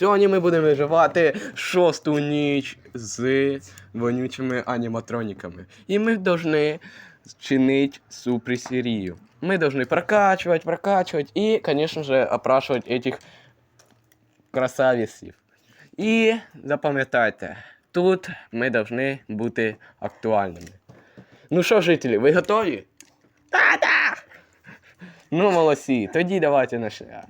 Сьогодні ми будемо виживати шосту ніч з вонючими аніматроніками. І ми повинні чинити супресерію. Мы должны прокачивать, прокачивать и, конечно же, опрашивать этих красавиців. І запам'ятайте, тут ми повинні бути актуальними. Ну що, жителі, ви готові? Та-да! Ну, молодці, тоді давайте на шлях.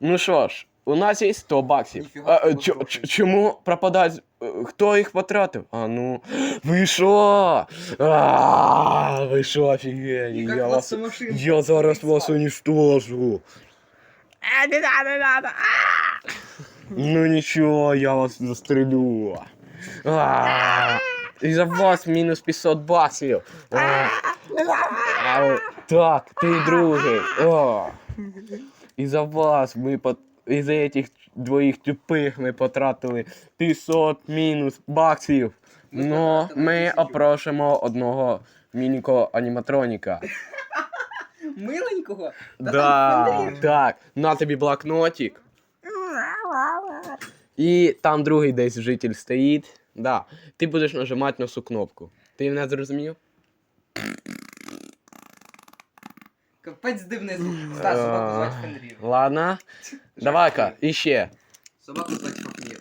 Ну що ж, у нас є 100 баксів. Ніфіга А, е, собі чо- грошей. ч- чому пропадають? Е, Хто їх потратив? А ну. Ви що? А, ви що, офігенні? І як Я вас вас, самошин я зараз підписав. вас уничтожу. А, не надо, не надо. Ну нічого, я вас застрелю. А, І за вас мінус 500 баксів. А, а, Так, ти другий. О. І за вас ми по... І за этих двоїх тупих ми потратили 500 мінус баксів. Ми Но ми тисячу. опрошимо одного мінікого аніматроніка. Миленького? Та Да, там так, на тобі блокнотик. І там другий десь житель стоїть. Да. Ти будеш нажимати на цю кнопку. Ти мене зрозумів? Капець дивний звук. Стас, собаку звати Фенрір. Ладно. Давай-ка, іще. Собаку звати Фенрір.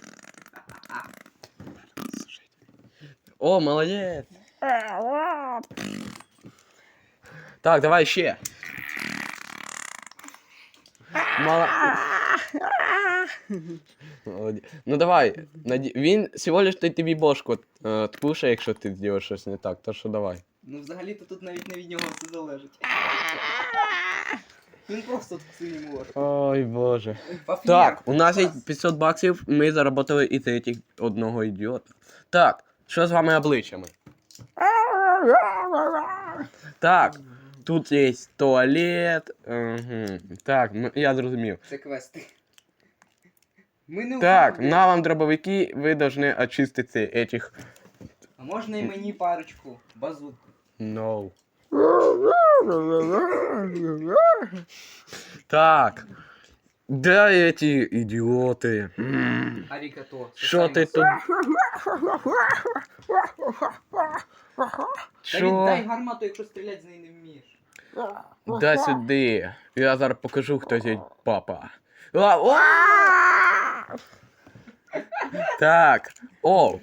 О, молодець. Так, давай ще. Мало... Молодець. Ну давай. наді- Він всього лиш ти тобі бошку е, откушає, якщо ти зробиш щось не так, то що давай. Ну взагалі-то тут навіть не від нього все залежить. Він просто вкусив йому ложку. Ой, боже. Так, у нас є 500 баксів, ми заработали і третіх одного ідіота. Так, що з вами обличчями? Так, тут є туалет. Угу. Так, м- я зрозумів. Це квести. Ми не Так, уходимо. на вам дробовики, ви повинні очистити этих. А можна і мені парочку? Базук. No. Так. Де эти ідіоти? М. Арікато. це Що ти Саймон. тут? Та віддай Що? гармату, якщо стріляти з неї не вмієш. Дай сюди. Я зараз покажу, хто здесь папа. А, о! Так. О.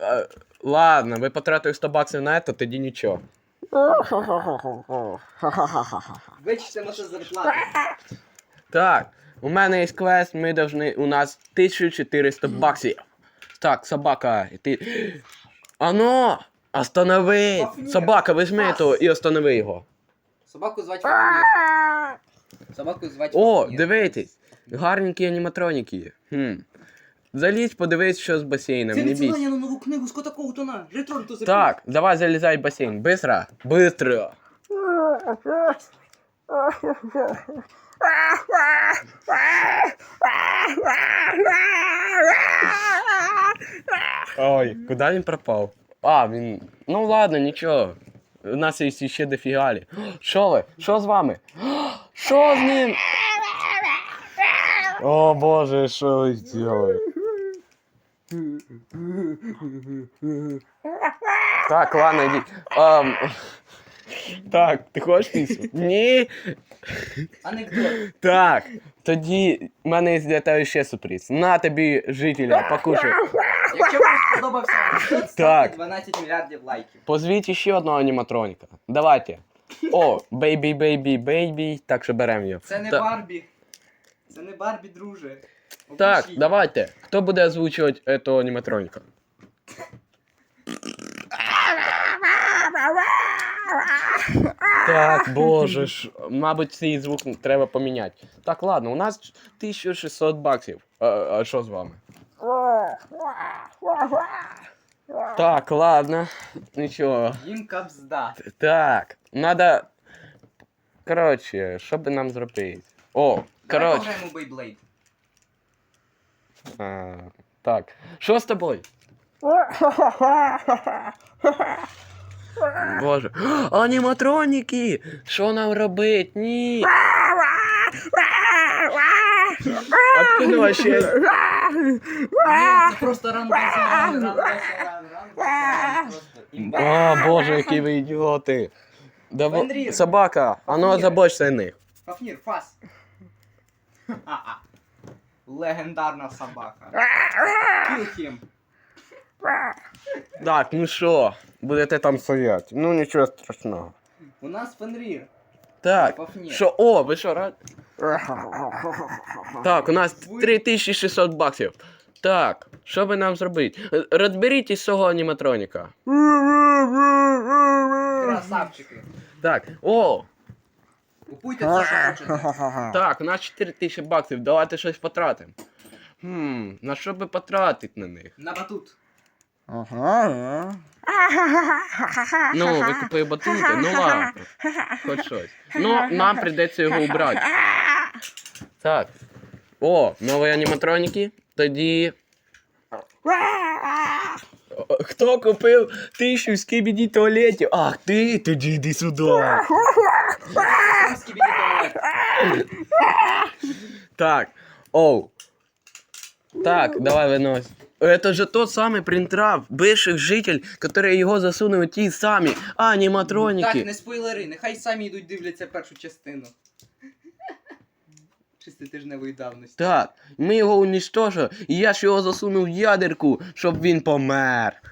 е, Ладно, ви потратили 100 баксів на це, тоді нічого. Вичте наша зарплата. Так, у мене є квест, ми должны, у нас 1400 баксів. Так, собака, ти... Ано! Останови! Собака, візьми Стас. того і останови його. Собаку звати Фафнір. Собаку звати О, Фафнір. дивитесь! Гарненькі аніматроніки. Хм. Залізь, подивись, що з басейном, Це не бійся. відсилання на нову книгу з кота Коутона. Ретрон то Так, давай залізай в басейн. Быстро! Быстро! Ой, куди він пропав? А, він. Ну ладно, нічого. У нас є ще дофігалі. Що ви? Що з вами? Що з ним? О боже, що ви зробили? Так, ладно, йдіть. Ам, Так, ти хочеш пісню? Ні. Анекдот. Так, тоді в мене є для тебе ще сюрприз. На тобі, жителя, покушай. Якщо вам сподобався анекдот, Так. 12 мільярдів лайків. Позвіть ще одного аніматроніка. Давайте. О, бейбі, бейбі, бейбі. Так що беремо його. Це не Та- Барбі. Це не Барбі, друже. Так, давайте. Хто буде озвучувати этого аніматроніка? Так, боже ж, мабуть, цей звук треба поміняти. Так, ладно, у нас 1600 баксів. А, а що з вами? Так, ладно. Нічого. Їм капзда. Так, надо. Коротше, що би нам зробити? О, Давай коротше. пограємо у Beyblade. А, так. Що з тобою? Боже. Аніматроніки! Що нам робить? Ні. Откуда вообще? Просто рандом. О, боже, які ви ідіоти. Давай, собака, а ну Фенрір. забочся них. Фафнір, фас. Легендарна собака. Kill him. Так, ну що, будете там стояти. Ну нічого страшного. У нас Фенрір. Так, Фафнір. що, о, ви що, рад? Так, у нас 3600 баксів. Так, що би нам зробити? Розберіть із цього аніматроніка. Красавчики. Так, о, Купуйте все, що хочете. так, у нас 4000 баксів, давайте щось потратимо. Хм, на що би потратити на них? На батут. Ага. Ну, ви купили батути, ну ладно. Хоч щось. Ну, нам прийдеться його убрати. Так. О, нові аніматроніки. Тоді. О, Хто купив тисячу скібіді туалетів? Ах ти, тоді йди сюди. Скібіді туалет. Так. Оу. Так, давай вынось. Это же тот самый принтрав, бывших житель, которые его засунули ті самі аніматроніки. Так, не спойлери, нехай самі йдуть дивляться першу частину. Шеститижневої давності. Так, ми його уничтожили, і я ж його засунув в ядерку, щоб він помер.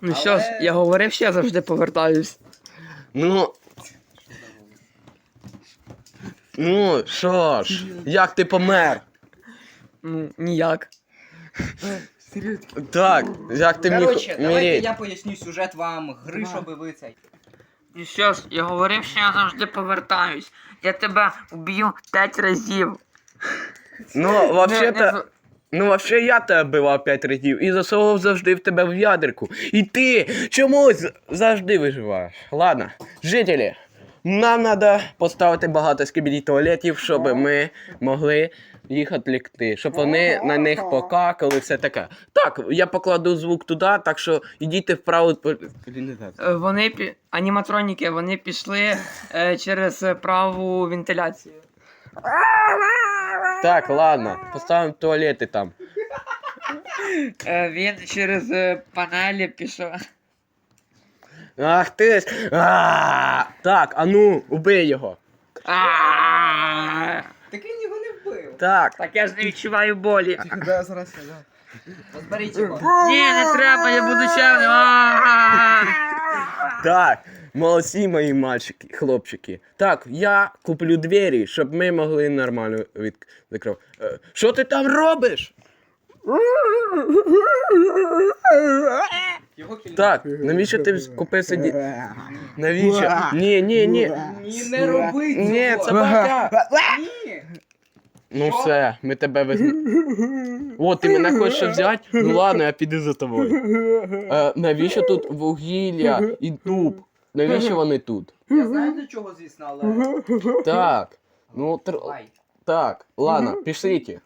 Ну що ж, я говорив, що я завжди повертаюсь. Ну, ну, що ж, як ти помер? Ну, ніяк. Так, як ти міг Коротше, давайте умереть? я поясню сюжет вам гри, щоб ви цей. Ну що ж, я говорив, що я завжди повертаюсь. Я тебе вб'ю п'ять разів. Ну, не вообще-то... Ну, вообще я тебе бивав п'ять разів і засовував завжди в тебе в ядерку. І ти чомусь завжди виживаєш. Ладно, жителі, нам треба поставити багато скибіді туалетів, щоб ми могли їх відлікти, щоб вони на них покакали, все таке. Так, я покладу звук туди, так що йдіть вправо. Е, Вони пі... аніматроніки, вони пішли е, через праву вентиляцію. Так, ладно, поставимо туалети там. Е, він через е, панелі пішов. Ах ти ж. А, Так, а ну, убий його. А-а-а! Так він його не вбив. Так. Так я ж не відчуваю болі. Розберіть його. Ні, не треба, я буду чемним. А-а-а! Так, молодці мої мальчики, хлопчики. Так, я куплю двері, щоб ми могли нормально від... закрив. Е, Що ти там робиш? Так, навіщо ти купив сиді? Навіщо? Ні, ні, ні. Ні, не роби цього. Ні, собака. Ні. Ну все, ми тебе візьмемо. О, ти мене хочеш взяти? Ну ладно, я піду за тобою. Е, навіщо тут вугілля і дуб? Навіщо вони тут? Я знаю для чого, звісно, але... Так. Ну, тр... Лай. так, ладно, пішліть.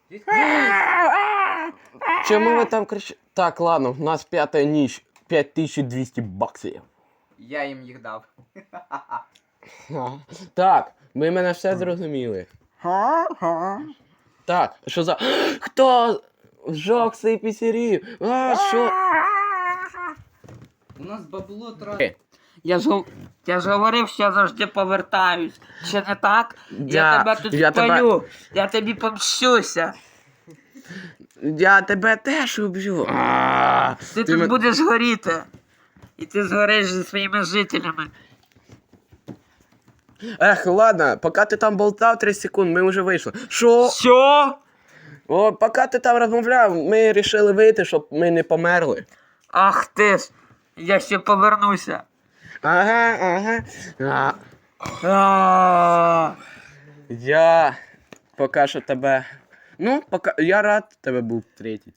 Чому ви там кричите? Так, ладно, у нас п'ята ніч, 5200 баксів. Я їм їх дав. Так, ви мене все зрозуміли. Так, що за. Хто жок цей пісірів? А, що? У нас бабло Е. Я ж, я ж говорив, що я завжди повертаюсь. Чи не так? Я, Я- тебе тут я тебе- спалю. Я тобі помщуся. Я тебе теж уб'ю. А, Ти, ти тут мен- будеш горіти. І ти згориш зі своїми жителями. Ех, ладно, поки ти там болтав 30 секунд, ми вже вийшли. Що? Що? О, поки ти там розмовляв, ми вирішили вийти, щоб ми не померли. Ах ти ж. Я ще повернуся. Ага, ага. А, А, я поки що тебе. Ну, поки я рад тебе був третій.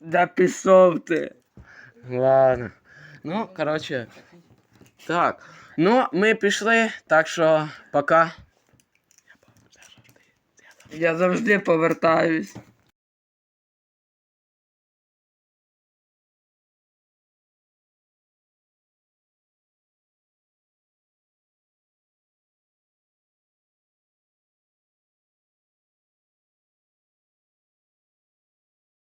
Да пішов ти. Ладно. Ну, коротше. Так. Ну, ми пішли, так що пока. Я завжди повертаюсь.